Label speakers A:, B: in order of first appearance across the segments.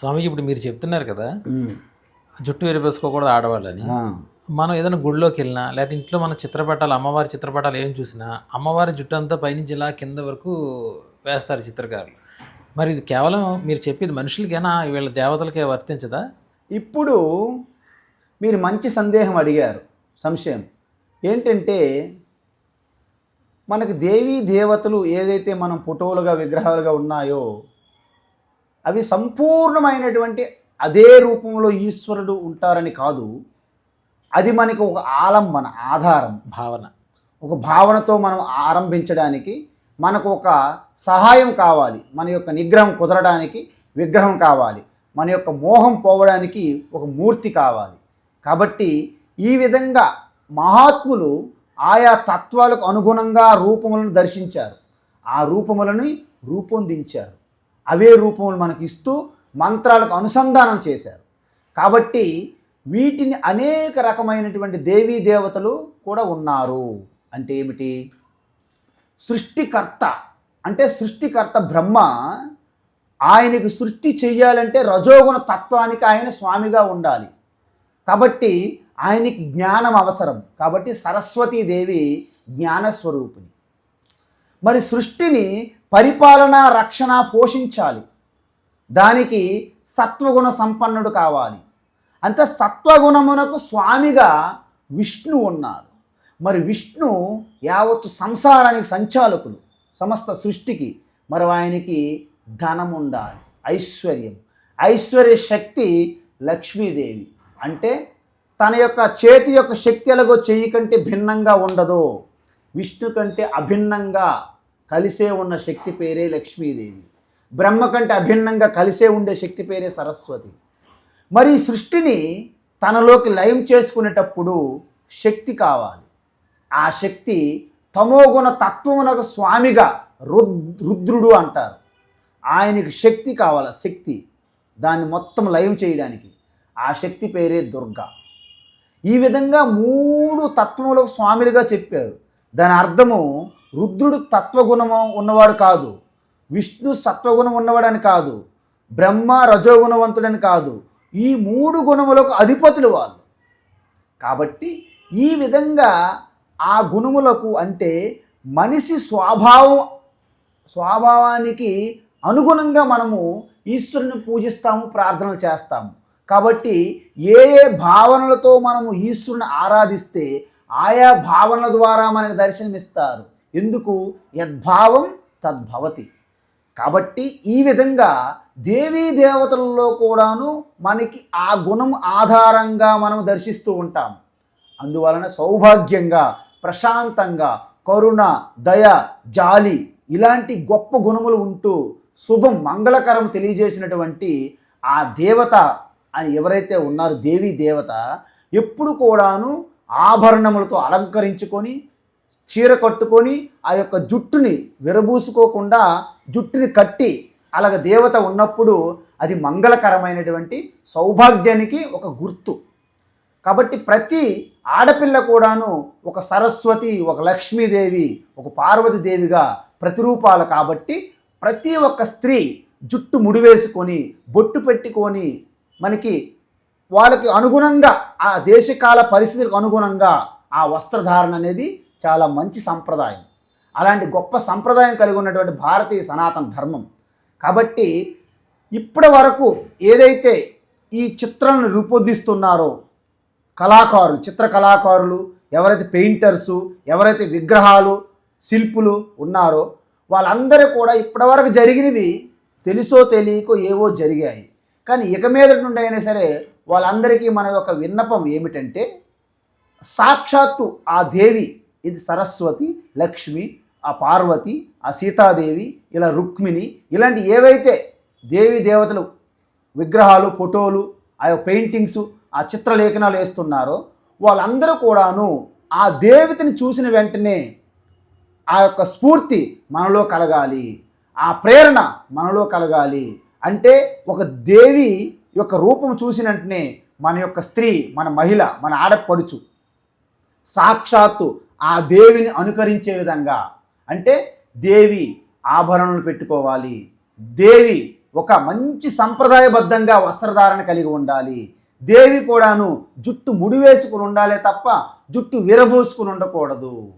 A: స్వామీజీ ఇప్పుడు మీరు చెప్తున్నారు కదా జుట్టు విరిపేసుకోకూడదు ఆడవాళ్ళని. మనం ఏదైనా గుడిలోకి వెళ్ళినా లేదా ఇంట్లో మన చిత్రపటాలు అమ్మవారి చిత్రపటాలు ఏం చూసినా అమ్మవారి జుట్టు అంతా పైనుంచి ఇలా కింద వరకు వేస్తారు చిత్రకారులు. మరి ఇది కేవలం మీరు చెప్పేది మనుషులకేనా? వీళ్ళ దేవతలకే వర్తించదా?
B: ఇప్పుడు మీరు మంచి సందేహం అడిగారు. సంశయం. ఏంటంటే మనకు దేవీ దేవతలు ఏదైతే మనం ఫోటోలుగా విగ్రహాలుగా ఉన్నాయో అవి సంపూర్ణమైనటువంటి అదే రూపంలో ఈశ్వరుడు ఉంటారని కాదు. అది మనకు ఒక ఆలంబన ఆధారం.
A: భావన.
B: ఒక భావనతో మనం ఆరంభించడానికి మనకు ఒక సహాయం కావాలి. మన యొక్క నిగ్రహం కుదరడానికి విగ్రహం కావాలి. మన యొక్క మోహం పోవడానికి ఒక మూర్తి కావాలి. కాబట్టి ఈ విధంగా మహాత్ములు ఆయా తత్వాలకు అనుగుణంగా రూపములను దర్శించారు. ఆ రూపములని రూపొందించారు. అవే రూపములు మనకు ఇస్తూ మంత్రాలకు అనుసంధానం చేశారు. కాబట్టి వీటిని అనేక రకమైనటువంటి దేవీ దేవతలు కూడా ఉన్నారు. అంటే ఏమిటి? సృష్టికర్త అంటే సృష్టికర్త బ్రహ్మ ఆయనకి సృష్టి చెయ్యాలంటే రజోగుణ తత్వానికి ఆయన స్వామిగా ఉండాలి. కాబట్టి ఆయనకి జ్ఞానం అవసరం. కాబట్టి సరస్వతీదేవి జ్ఞానస్వరూపిణి. మరి సృష్టిని పరిపాలన రక్షణ పోషించాలి. దానికి సత్వగుణ సంపన్నుడు కావాలి. అంత సత్వగుణమునకు స్వామిగా విష్ణు ఉన్నారు. మరి విష్ణు యావత్తు సంసారానికి సంచాలకులు. సమస్త సృష్టికి మరి ఆయనకి ధనం ఉండాలి ఐశ్వర్యం. ఐశ్వర్య శక్తి లక్ష్మీదేవి. అంటే తన యొక్క చేతి యొక్క శక్తి ఎలాగో చెయ్యి కంటే భిన్నంగా ఉండదు. విష్ణు కంటే అభిన్నంగా కలిసే ఉన్న శక్తి పేరే లక్ష్మీదేవి. బ్రహ్మ కంటే అభిన్నంగా కలిసే ఉండే శక్తి పేరే సరస్వతి. మరి ఈ సృష్టిని తనలోకి లయం చేసుకునేటప్పుడు శక్తి కావాలి. ఆ శక్తి తమోగుణ తత్వమునకు స్వామిగా రుద్ రుద్రుడు అంటారు. ఆయనకి శక్తి కావాలి శక్తి దాన్ని మొత్తం లయం చేయడానికి. ఆ శక్తి పేరే దుర్గా. ఈ విధంగా మూడు తత్వములకు స్వామిలుగా చెప్పారు. దాని అర్థము రుద్రుడు తత్వగుణము ఉన్నవాడు కాదు. విష్ణు సత్వగుణం ఉన్నవాడని కాదు. బ్రహ్మ రజోగుణవంతుడని కాదు. ఈ మూడు గుణములకు అధిపతులు వాళ్ళు. కాబట్టి ఈ విధంగా ఆ గుణములకు అంటే మనిషి స్వభావం స్వభావానికి అనుగుణంగా మనము ఈశ్వరుని పూజిస్తాము ప్రార్థనలు చేస్తాము. కాబట్టి ఏ ఏ భావనలతో మనము ఈశ్వరుని ఆరాధిస్తే ఆయా భావనల ద్వారా మనకు దర్శనమిస్తారు. ఎందుకు? యద్భావం తద్భవతి. కాబట్టి ఈ విధంగా దేవీ దేవతలలో కూడాను మనకి ఆ గుణం ఆధారంగా మనం దర్శిస్తూ ఉంటాం. అందువలన సౌభాగ్యంగా ప్రశాంతంగా కరుణ దయ జాలి ఇలాంటి గొప్ప గుణములు ఉంటూ శుభం మంగళకరం తెలియజేసినటువంటి ఆ దేవత అని ఎవరైతే ఉన్నారో దేవీ దేవత ఎప్పుడు కూడాను ఆభరణములతో అలంకరించుకొని చీర కట్టుకొని ఆ యొక్క జుట్టుని విరబూసుకోకుండా జుట్టుని కట్టి అలాగ దేవత ఉన్నప్పుడు అది మంగళకరమైనటువంటి సౌభాగ్యానికి ఒక గుర్తు. కాబట్టి ప్రతి ఆడపిల్ల కూడాను ఒక సరస్వతి ఒక లక్ష్మీదేవి ఒక పార్వతీదేవిగా ప్రతిరూపాలు కాబట్టి ప్రతి ఒక్క స్త్రీ జుట్టు ముడివేసుకొని బొట్టు పెట్టుకొని మనకి వాళ్ళకి అనుగుణంగా ఆ దేశకాల పరిస్థితులకు అనుగుణంగా ఆ వస్త్రధారణ అనేది చాలా మంచి సంప్రదాయం. అలాంటి గొప్ప సంప్రదాయం కలిగి ఉన్నటువంటి భారతీయ సనాతన ధర్మం. కాబట్టి ఇప్పటి వరకు ఏదైతే ఈ చిత్రాలను రూపొందిస్తున్నారో కళాకారులు చిత్ర కళాకారులు ఎవరైతే పెయింటర్సు ఎవరైతే విగ్రహాలు శిల్పులు ఉన్నారో వాళ్ళందరూ కూడా ఇప్పటివరకు జరిగినవి తెలుసో తెలియకో ఏవో జరిగాయి. కానీ ఇక మీద నుండి అయినా సరే వాళ్ళందరికీ మన యొక్క విన్నపం ఏమిటంటే సాక్షాత్తు ఆ దేవి ఇది సరస్వతి లక్ష్మి ఆ పార్వతి ఆ సీతాదేవి ఇలా రుక్మిణి ఇలాంటి ఏవైతే దేవి దేవతలు విగ్రహాలు ఫోటోలు ఆ యొక్క పెయింటింగ్స్ ఆ చిత్రలేఖనాలు వేస్తున్నారో వాళ్ళందరూ కూడాను ఆ దేవతని చూసిన వెంటనే ఆ యొక్క స్ఫూర్తి మనలో కలగాలి. ఆ ప్రేరణ మనలో కలగాలి. అంటే ఒక దేవి యొక్క రూపం చూసిన వెంటనే మన యొక్క స్త్రీ మన మహిళ మన ఆడపడుచు సాక్షాత్తు ఆ దేవిని అనుకరించే విధంగా. అంటే దేవి ఆభరణలు పెట్టుకోవాలి. దేవి ఒక మంచి సంప్రదాయబద్ధంగా వస్త్రధారణ కలిగి ఉండాలి. దేవి కూడాను జుట్టు ముడివేసుకుని ఉండాలి తప్ప జుట్టు విరబోసుకుని ఉండకూడదు.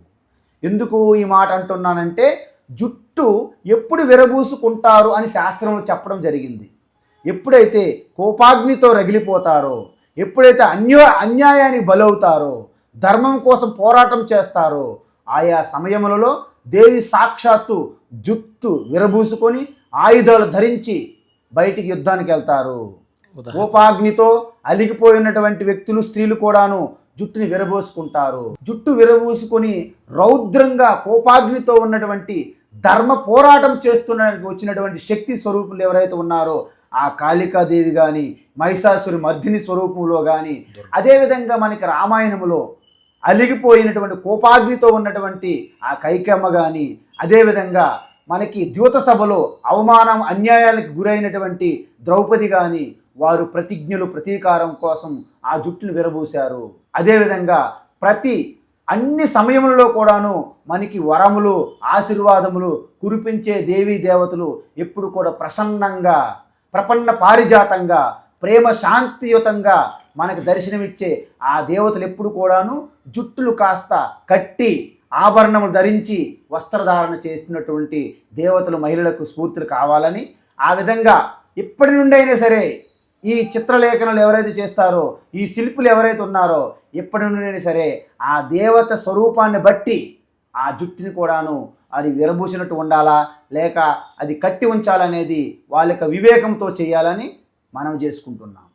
B: ఎందుకు ఈ మాట అంటున్నానంటే జుట్టు ఎప్పుడు విరబూసుకుంటారు అని శాస్త్రంలో చెప్పడం జరిగింది. ఎప్పుడైతే కోపాగ్నితో రగిలిపోతారో ఎప్పుడైతే అన్యో అన్యాయానికి బలవుతారో ధర్మం కోసం పోరాటం చేస్తారో. ఆయా సమయములలో దేవి సాక్షాత్తు జుట్టు విరబూసుకొని ఆయుధాలు ధరించి బయటికి యుద్ధానికి వెళ్తారు. కోపాగ్నితో అలిగిపోయినటువంటి వ్యక్తులు స్త్రీలు కూడాను జుట్టుని విరబోసుకుంటారు. జుట్టు విరబూసుకొని రౌద్రంగా కోపాగ్నితో ఉన్నటువంటి ధర్మ పోరాటం చేస్తున్న వచ్చినటువంటి శక్తి స్వరూపులు ఎవరైతే ఉన్నారో ఆ కాళికాదేవి కానీ మహిషాసురి మర్దిని స్వరూపంలో కానీ అదేవిధంగా మనకి రామాయణములో అలిగిపోయినటువంటి కోపాగ్నితో ఉన్నటువంటి ఆ కైకమ్మ కానీ అదేవిధంగా మనకి ద్యూత సభలో అవమానం అన్యాయాలకు గురైనటువంటి ద్రౌపది కానీ వారు ప్రతిజ్ఞలు ప్రతీకారం కోసం ఆ జుట్టును విరబూశారు. అదేవిధంగా ప్రతి అన్ని సమయంలో కూడాను మనకి వరములు ఆశీర్వాదములు కురిపించే దేవీ దేవతలు ఎప్పుడు కూడా ప్రసన్నంగా ప్రపన్న పారిజాతంగా ప్రేమ శాంతియుతంగా మనకు దర్శనమిచ్చే ఆ దేవతలు ఎప్పుడు కూడాను జుట్టులు కాస్త కట్టి ఆభరణములు ధరించి వస్త్రధారణ చేస్తున్నటువంటి దేవతలు మహిళలకు స్ఫూర్తులు కావాలని ఆ విధంగా ఇప్పటి నుండి అయినా సరే ఈ చిత్రలేఖనాలు ఎవరైతే చేస్తారో ఈ శిల్పులు ఎవరైతే ఉన్నారో ఎప్పటి నుండి అయినా సరే ఆ దేవత స్వరూపాన్ని బట్టి ఆ జుట్టుని కూడాను అది విరబూసినట్టు ఉండాలా లేక అది కట్టి ఉంచాలనేది వాళ్ళ యొక్క వివేకంతో చేయాలని మనం చేసుకుంటున్నాం.